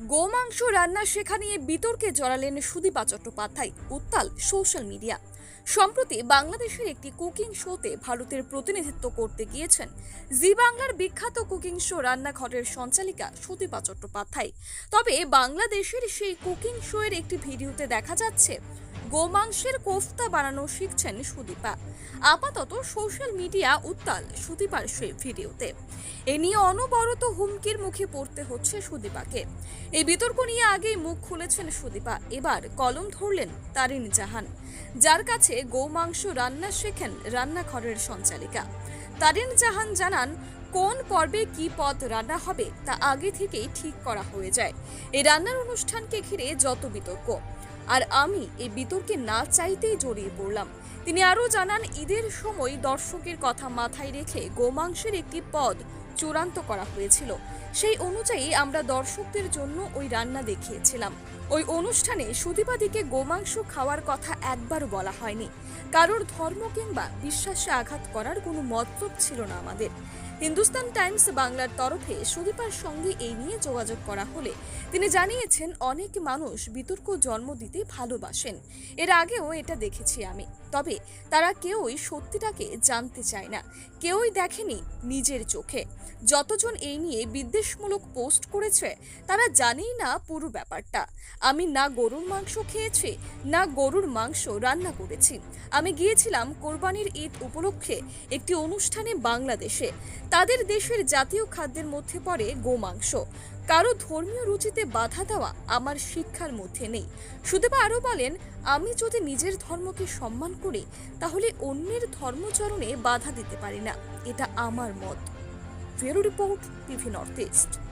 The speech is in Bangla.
গোমাংস রান্না শেখা নিয়ে বিতর্কে জড়ালেন সুদীপা চট্টোপাধ্যায়, উত্তাল সোশ্যাল মিডিয়া। সম্প্রতি বাংলাদেশের একটি কুকিং শোতে ভারতের প্রতিনিধিত্ব করতে গিয়েছেন জি বাংলার বিখ্যাত কুকিং শো রান্নাঘরের সঞ্চালিকা সুদীপা চট্টোপাধ্যায়। তবে বাংলাদেশের সেই কুকিং শো এর একটি ভিডিওতে দেখা যাচ্ছে গোমাংসের কোফতা বানানো শিখছেন সুদীপা। আপাতত সোশ্যাল মিডিয়া উত্তাল সুদীপার সেই ভিডিওতে। এ নিয়ে অনবরত হুমকির মুখে পড়তে হচ্ছে সুদীপাকে। এই বিতর্ক নিয়ে আগেই মুখ খুলেছেন সুদীপা। এবার কলম ধরলেন তারিন জাহান। যার কাছে গোমাংস রান্না শেখেন রান্নাঘরের সঞ্চালিকা। তারিন জাহান জানান, কোন পর্বে কি পদ রান্না হবে তা আগে থেকেই ঠিক করা হয়ে যায়। এই রান্নার অনুষ্ঠানকে ঘিরে যত বিতর্ক। আর আমি এই বিতর্কে না চাইতেই জড়িয়ে পড়লাম। তিনি আরও জানান, ঈদের সময় দর্শকের কথা মাথায় রেখে গোমাংসের একটি পদ চূড়ান্ত করা হয়েছিল। সেই অনুযায়ী আমরা দর্শকদের জন্য ওই রান্না দেখিয়েছিলাম। ওই অনুষ্ঠানে সুদীপাদিকে গোমাংস খাওয়ার কথা একবারও বলা হয়নি। কারোর ধর্ম কিংবা বিশ্বাসে আঘাত করার কোনো মতলব ছিল না আমাদের। হিন্দুস্তান টাইমস বাংলার তরফে সুদীপার সঙ্গে এই নিয়ে যোগাযোগ করা হলে তিনি জানিয়েছেন, অনেক মানুষ বিতর্ক জন্ম দিতে ভালোবাসেন। এর আগেও এটা দেখেছি আমি। তবে তারা কেউই সত্যিটাকে জানতে চায় না। কেউই দেখেনি নিজের চোখে। যতজন এই নিয়ে বিদ্বেষমূলক পোস্ট করেছে, তারা জানেই না পুরো ব্যাপারটা। আমি না গরুর মাংস খেয়েছি, না গরুর মাংস রান্না করেছি। আমি গিয়েছিলাম কোরবানির ঈদ উপলক্ষে একটি অনুষ্ঠানে বাংলাদেশে। তাদের দেশের জাতীয় খাদ্যের মধ্যে পড়ে গোমাংস। কারও ধর্মীয় রুচিতে বাধা দেওয়া আমার শিক্ষার মধ্যে নেই। সুদেবা আরও বলেন, আমি যদি নিজের ধর্মকে সম্মান করি, তাহলে অন্যের ধর্মচরণে বাধা দিতে পারি না। এটা আমার মত। ফেরো রিপোর্ট টিভি নর্থ ইস্ট।